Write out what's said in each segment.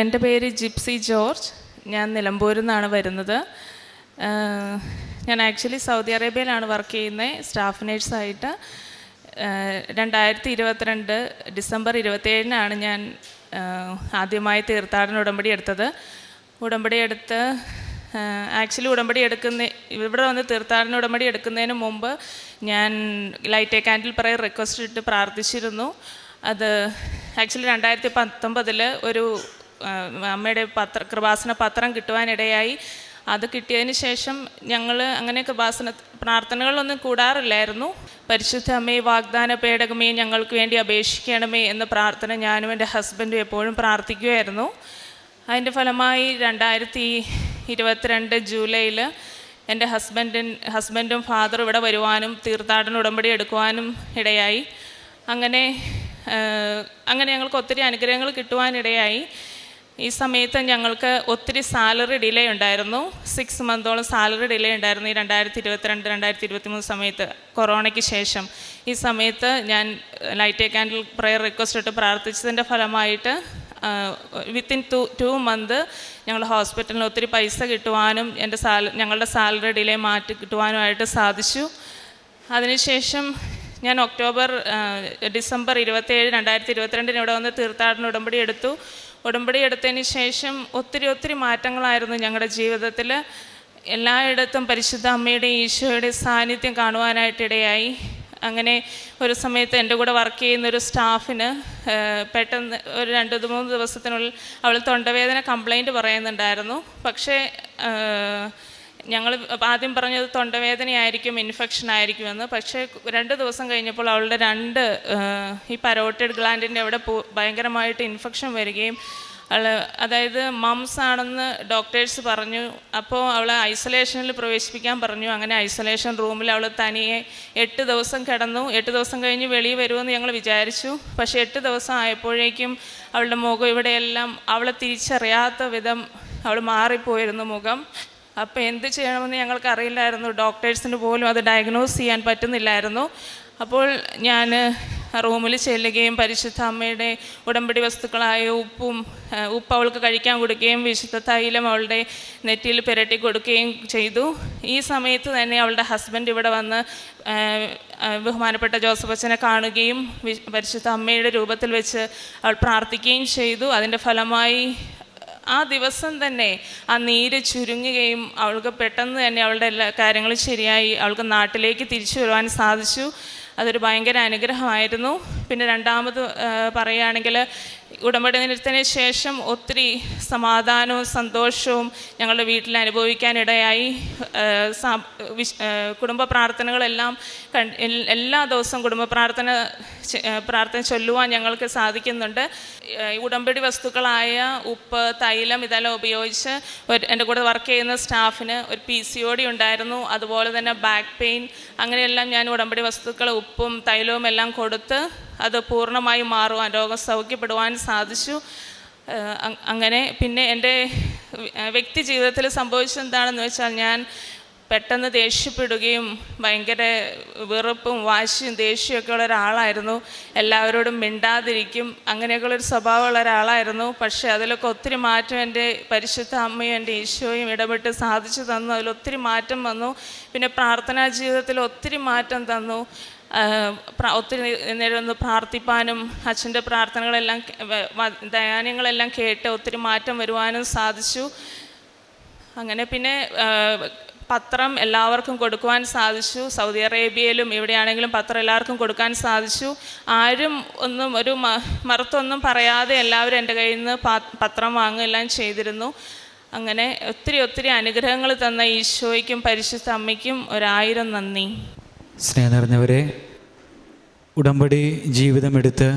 എന്റെ പേര് gypsy George. ഞാൻ നിലമ്പൂരിൽ നിന്നാണ് വരുന്നത്. ഞാൻ ആക്ച്വലി സൗദി അറേബ്യയിലാണ് വർക്ക് ചെയ്യുന്നത്. സ്റ്റാഫ് നേഴ്സായിട്ട് രണ്ടായിരത്തി ഇരുപത്തിരണ്ട് ഡിസംബർ ഇരുപത്തേഴിനാണ് ഞാൻ ആദ്യമായി തീർത്ഥാടന ഉടമ്പടി എടുത്തത്. ഉടമ്പടി എടുത്ത് ആക്ച്വലി ഉടമ്പടി എടുക്കുന്ന ഇവിടെ വന്ന് തീർത്ഥാടന ഉടമ്പടി എടുക്കുന്നതിന് മുമ്പ് ഞാൻ light a candle prayer request ഇട്ട് പ്രാർത്ഥിച്ചിരുന്നു. അത് ആക്ച്വലി രണ്ടായിരത്തി പത്തൊമ്പതിൽ ഒരു അമ്മയുടെ പത്ര കൃപാസന പത്രം കിട്ടുവാനിടയായി. അത് കിട്ടിയതിന് ശേഷം ഞങ്ങൾ അങ്ങനെ കൃപാസന പ്രാർത്ഥനകളൊന്നും കൂടാറില്ലായിരുന്നു. പരിശുദ്ധ അമ്മയെ വാഗ്ദാന പേടകമേ ഞങ്ങൾക്ക് വേണ്ടി അപേക്ഷിക്കണമേ എന്ന പ്രാർത്ഥന ഞാനും എന്റെ ഹസ്ബൻഡും എപ്പോഴും പ്രാർത്ഥിക്കുമായിരുന്നു അതിന്റെ ഫലമായി രണ്ടായിരത്തി ഇരുപത്തിരണ്ട് ജൂലൈയിൽ എന്റെ ഹസ്ബൻഡിൻ ഹസ്ബൻഡും ഫാദറും ഇവിടെ വരുവാനും തീർത്ഥാടന ഉടമ്പടി എടുക്കുവാനും ഇടയായി. അങ്ങനെ അങ്ങനെ ഞങ്ങൾക്ക് ഒത്തിരി അനുഗ്രഹങ്ങൾ കിട്ടുവാനിടയായി. ഈ സമയത്ത് ഞങ്ങൾക്ക് ഒത്തിരി സാലറി ഡിലേ ഉണ്ടായിരുന്നു. സിക്സ് മന്തോളം സാലറി ഡിലേ ഉണ്ടായിരുന്നു. ഈ രണ്ടായിരത്തി ഇരുപത്തിരണ്ട് രണ്ടായിരത്തി ഇരുപത്തി മൂന്ന് സമയത്ത് കൊറോണയ്ക്ക് ശേഷം. ഈ സമയത്ത് ഞാൻ light a candle prayer request ഇട്ട് പ്രാർത്ഥിച്ചതിന്റെ ഫലമായിട്ട് വിത്തിൻ ടു ടു മന്ത് ഞങ്ങൾ ഹോസ്പിറ്റലിൽ ഒത്തിരി പൈസ കിട്ടുവാനും എന്റെ സാല ഞങ്ങളുടെ സാലറി ഡിലേ മാറ്റി കിട്ടുവാനുമായിട്ട് സാധിച്ചു. അതിനുശേഷം ഞാൻ ഒക്ടോബർ ഡിസംബർ ഇരുപത്തേഴ് രണ്ടായിരത്തി ഇരുപത്തിരണ്ടിന് ഇവിടെ വന്ന് തീർത്ഥാടന ഉടമ്പടി എടുത്തു. ഉടമ്പടി എടുത്തതിന് ശേഷം ഒത്തിരി ഒത്തിരി മാറ്റങ്ങളായിരുന്നു ഞങ്ങളുടെ ജീവിതത്തിൽ. എല്ലായിടത്തും പരിശുദ്ധ അമ്മയുടെ ഈശോയുടെ സാന്നിധ്യം കാണുവാനായിട്ടിടയായി. അങ്ങനെ ഒരു സമയത്ത് എന്റെ കൂടെ വർക്ക് ചെയ്യുന്ന ഒരു സ്റ്റാഫിന് പെട്ടെന്ന് ഒരു രണ്ട് മൂന്ന് ദിവസത്തിനുള്ളിൽ അവൾ തൊണ്ടവേദന കംപ്ലൈന്റ് പറയുന്നുണ്ടായിരുന്നു. പക്ഷേ ഞങ്ങൾ ആദ്യം പറഞ്ഞത് തൊണ്ടവേദനയായിരിക്കും ഇൻഫെക്ഷൻ ആയിരിക്കുമെന്ന്. പക്ഷേ രണ്ട് ദിവസം കഴിഞ്ഞപ്പോൾ അവളുടെ രണ്ട് ഈ പരോട്ടഡ് ഗ്ലാൻഡിന്റെ അവിടെ ഭയങ്കരമായിട്ട് ഇൻഫെക്ഷൻ വരികയും അവൾ അതായത് മംസ് ആണെന്ന് ഡോക്ടേഴ്സ് പറഞ്ഞു. അപ്പോൾ അവളെ ഐസൊലേഷനിൽ പ്രവേശിപ്പിക്കാൻ പറഞ്ഞു. അങ്ങനെ ഐസൊലേഷൻ റൂമിൽ അവൾ തനിയെ എട്ട് ദിവസം കിടന്നു. എട്ട് ദിവസം കഴിഞ്ഞ് വെളിയിൽ വരുമെന്ന് ഞങ്ങൾ വിചാരിച്ചു. പക്ഷേ എട്ട് ദിവസം ആയപ്പോഴേക്കും അവളുടെ മുഖം ഇവിടെയെല്ലാം അവളെ തിരിച്ചറിയാത്ത വിധം അവൾ മാറിപ്പോയിരുന്നു മുഖം. അപ്പോൾ എന്ത് ചെയ്യണമെന്ന് ഞങ്ങൾക്ക് അറിയില്ലായിരുന്നു ഡോക്ടേഴ്സിന് പോലും അത് ഡയഗ്നോസ് ചെയ്യാൻ പറ്റുന്നില്ലായിരുന്നു. അപ്പോൾ ഞാൻ റൂമിൽ ചെല്ലുകയും പരിശുദ്ധ അമ്മയുടെ ഉടമ്പടി വസ്തുക്കളായ ഉപ്പും ഉപ്പ് അവൾക്ക് കഴിക്കാൻ കൊടുക്കുകയും വിശുദ്ധ തൈലം അവളുടെ നെറ്റിയിൽ പുരട്ടി കൊടുക്കുകയും ചെയ്തു. ഈ സമയത്ത് തന്നെ അവളുടെ ഹസ്ബൻഡ് ഇവിടെ വന്ന് ബഹുമാനപ്പെട്ട ജോസഫ് അച്ഛനെ കാണുകയും പരിശുദ്ധ അമ്മയുടെ രൂപത്തിൽ വെച്ച് അവൾ പ്രാർത്ഥിക്കുകയും ചെയ്തു. അതിന്റെ ഫലമായി ആ ദിവസം തന്നെ ആ നീര് ചുരുങ്ങുകയും അവൾക്ക് പെട്ടെന്ന് തന്നെ അവളുടെ എല്ലാ കാര്യങ്ങളും ശരിയായി അവൾക്ക് നാട്ടിലേക്ക് തിരിച്ചു വരുവാൻ സാധിച്ചു. അതൊരു ഭയങ്കര അനുഗ്രഹമായിരുന്നു. പിന്നെ രണ്ടാമത് പറയുകയാണെങ്കിൽ ഉടമ്പടി നിരത്തിന് ശേഷം ഒത്തിരി സമാധാനവും സന്തോഷവും ഞങ്ങളുടെ വീട്ടിൽ അനുഭവിക്കാനിടയായി. കുടുംബ പ്രാർത്ഥനകളെല്ലാം എല്ലാ ദിവസവും കുടുംബ പ്രാർത്ഥന പ്രാർത്ഥന ചൊല്ലുവാൻ ഞങ്ങൾക്ക് സാധിക്കുന്നുണ്ട്. ഉടമ്പടി വസ്തുക്കളായ ഉപ്പ് തൈലം ഇതെല്ലാം ഉപയോഗിച്ച് എന്റെ കൂടെ വർക്ക് ചെയ്യുന്ന സ്റ്റാഫിന് ഒരു പി സി ഒ ഡി ഉണ്ടായിരുന്നു. അതുപോലെ തന്നെ ബാക്ക് പെയിൻ അങ്ങനെയെല്ലാം ഞാൻ ഉടമ്പടി വസ്തുക്കൾ ഉപ്പും തൈലവും എല്ലാം കൊടുത്ത് അത് പൂർണമായി മാറുവാൻ രോഗം സൗഖ്യപ്പെടുവാൻ സാധിച്ചു. അങ്ങനെ പിന്നെ എന്റെ വ്യക്തി ജീവിതത്തിൽ സംഭവിച്ചെന്താണെന്ന് വെച്ചാൽ ഞാൻ പെട്ടെന്ന് ദേഷ്യപ്പെടുകയും ഭയങ്കര വെറുപ്പും വാശിയും ദേഷ്യമൊക്കെ ഉള്ള ഒരാളായിരുന്നു. എല്ലാവരോടും മിണ്ടാതിരിക്കും അങ്ങനെയൊക്കെയുള്ളൊരു സ്വഭാവമുള്ള ഒരാളായിരുന്നു. പക്ഷേ അതിലൊക്കെ ഒത്തിരി മാറ്റം എന്റെ പരിശുദ്ധ അമ്മയും എന്റെ ഈശോയും ഇടപെട്ട് സാധിച്ചു തന്നു. അതിലൊത്തിരി മാറ്റം വന്നു. പിന്നെ പ്രാർത്ഥനാ ജീവിതത്തിൽ ഒത്തിരി മാറ്റം തന്നു. ഒത്തിരി നേരം ഒന്ന് പ്രാർത്ഥിപ്പാനും അച്ഛന്റെ പ്രാർത്ഥനകളെല്ലാം ധ്യാനങ്ങളെല്ലാം കേട്ട് ഒത്തിരി മാറ്റം വരുവാനും സാധിച്ചു. അങ്ങനെ പിന്നെ പത്രം എല്ലാവർക്കും കൊടുക്കുവാൻ സാധിച്ചു. സൗദി അറേബ്യയിലും എവിടെയാണെങ്കിലും പത്രം എല്ലാവർക്കും കൊടുക്കാൻ സാധിച്ചു. ആരും ഒന്നും ഒരു മറുത്തൊന്നും പറയാതെ എല്ലാവരും എന്റെ കയ്യിൽ നിന്ന് പത്രം വാങ്ങുകയെല്ലാം ചെയ്തിരുന്നു. അങ്ങനെ ഒത്തിരി ഒത്തിരി അനുഗ്രഹങ്ങൾ തന്ന ഈശോയ്ക്കും പരിശുദ്ധ അമ്മയ്ക്കും ഒരായിരം നന്ദി. സ്നേഹം നിറഞ്ഞവരെ ഉടമ്പടി ജീവിതമെടുത്ത്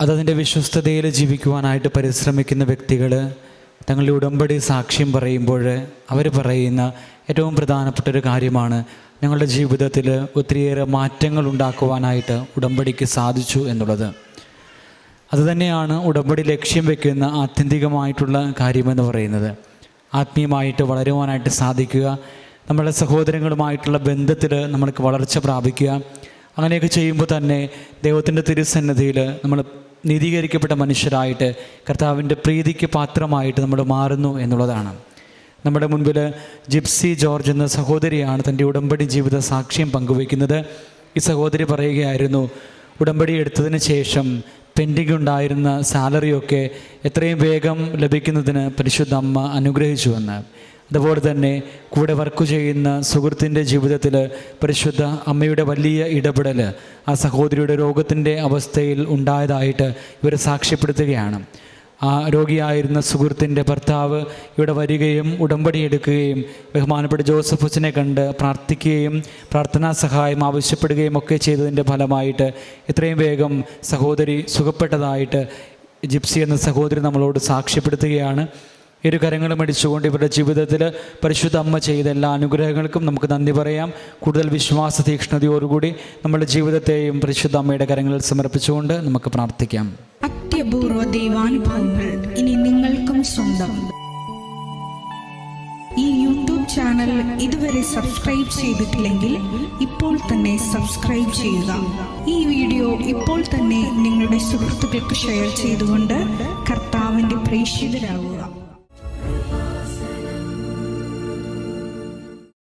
അതതിന്റെ വിശ്വസ്തതയിൽ ജീവിക്കുവാനായിട്ട് പരിശ്രമിക്കുന്ന വ്യക്തികൾ തങ്ങളുടെ ഉടമ്പടി സാക്ഷ്യം പറയുമ്പോൾ അവർ പറയുന്ന ഏറ്റവും പ്രധാനപ്പെട്ട ഒരു കാര്യമാണ് ഞങ്ങളുടെ ജീവിതത്തിൽ ഒത്തിരിയേറെ മാറ്റങ്ങൾ ഉണ്ടാക്കുവാനായിട്ട് ഉടമ്പടിക്ക് സാധിച്ചു എന്നുള്ളത്. അതുതന്നെയാണ് ഉടമ്പടി ലക്ഷ്യം വയ്ക്കുന്ന ആത്യന്തികമായിട്ടുള്ള കാര്യമെന്ന് പറയുന്നത്. ആത്മീയമായിട്ട് വളരുവാനായിട്ട് സാധിക്കുക നമ്മുടെ സഹോദരങ്ങളുമായിട്ടുള്ള ബന്ധത്തിൽ നമ്മൾക്ക് വളർച്ച പ്രാപിക്കുക. അങ്ങനെയൊക്കെ ചെയ്യുമ്പോൾ തന്നെ ദൈവത്തിന്റെ തിരുസന്നിധിയിൽ നമ്മൾ നീതീകരിക്കപ്പെട്ട മനുഷ്യരായിട്ട് കർത്താവിന്റെ പ്രീതിക്ക് പാത്രമായിട്ട് നമ്മൾ മാറുന്നു എന്നുള്ളതാണ്. നമ്മുടെ മുൻപിൽ ജിപ്സി ജോർജ് എന്ന സഹോദരിയാണ് തന്റെ ഉടമ്പടി ജീവിത സാക്ഷ്യം പങ്കുവയ്ക്കുന്നത്. ഈ സഹോദരി പറയുകയായിരുന്നു ഉടമ്പടി എടുത്തതിന് ശേഷം പെൻഡിങ് ഉണ്ടായിരുന്ന സാലറിയൊക്കെ എത്രയും വേഗം ലഭിക്കുന്നതിന് പരിശുദ്ധ അമ്മ അനുഗ്രഹിച്ചുവെന്ന്. അതുപോലെ തന്നെ കൂടെ വർക്ക് ചെയ്യുന്ന സുഹൃത്തിന്റെ ജീവിതത്തിൽ പരിശുദ്ധ അമ്മയുടെ വലിയ ഇടപെടൽ ആ സഹോദരിയുടെ രോഗത്തിന്റെ അവസ്ഥയിൽ ഉണ്ടായതായിട്ട് ഇവർ സാക്ഷ്യപ്പെടുത്തുകയാണ്. ആ രോഗിയായിരുന്ന സുഹൃത്തിന്റെ ഭർത്താവ് ഇവിടെ വരികയും ഉടമ്പടി എടുക്കുകയും ബഹുമാനപ്പെട്ട ജോസഫ് ജോസഫസിനെ കണ്ട് പ്രാർത്ഥിക്കുകയും പ്രാർത്ഥനാ സഹായം ആവശ്യപ്പെടുകയും ഒക്കെ ചെയ്തതിന്റെ ഫലമായിട്ട് എത്രയും വേഗം സഹോദരി സുഖപ്പെട്ടതായിട്ട് ജിപ്സി എന്ന സഹോദരി നമ്മളോട് സാക്ഷ്യപ്പെടുത്തുകയാണ്. ഇരു കരങ്ങളും അടിച്ചുകൊണ്ട് ഇവരുടെ ജീവിതത്തിൽ പരിശുദ്ധ അമ്മ ചെയ്ത എല്ലാ അനുഗ്രഹങ്ങൾക്കും നമുക്ക് നന്ദി പറയാം. കൂടുതൽ വിശ്വാസ തീക്ഷ്ണതയോടുകൂടി നമ്മുടെ ജീവിതത്തെയും പരിശുദ്ധ അമ്മയുടെ കരങ്ങളിൽ സമർപ്പിച്ചുകൊണ്ട് നമുക്ക് പ്രാർത്ഥിക്കാം. അത്യപൂർവ ദൈവാനുഭവങ്ങൾ ഇനി നിങ്ങൾക്കും സ്വന്തം. ഈ യൂട്യൂബ് ചാനൽ ഇതുവരെ സബ്സ്ക്രൈബ് ചെയ്തിട്ടില്ലെങ്കിൽ ഇപ്പോൾ തന്നെ സബ്സ്ക്രൈബ് ചെയ്യുക. ഈ വീഡിയോ ഇപ്പോൾ തന്നെ നിങ്ങളുടെ സുഹൃത്തുക്കൾക്ക് ഷെയർ ചെയ്തുകൊണ്ട് കർത്താവിന്റെ പ്രേക്ഷിതരാകുക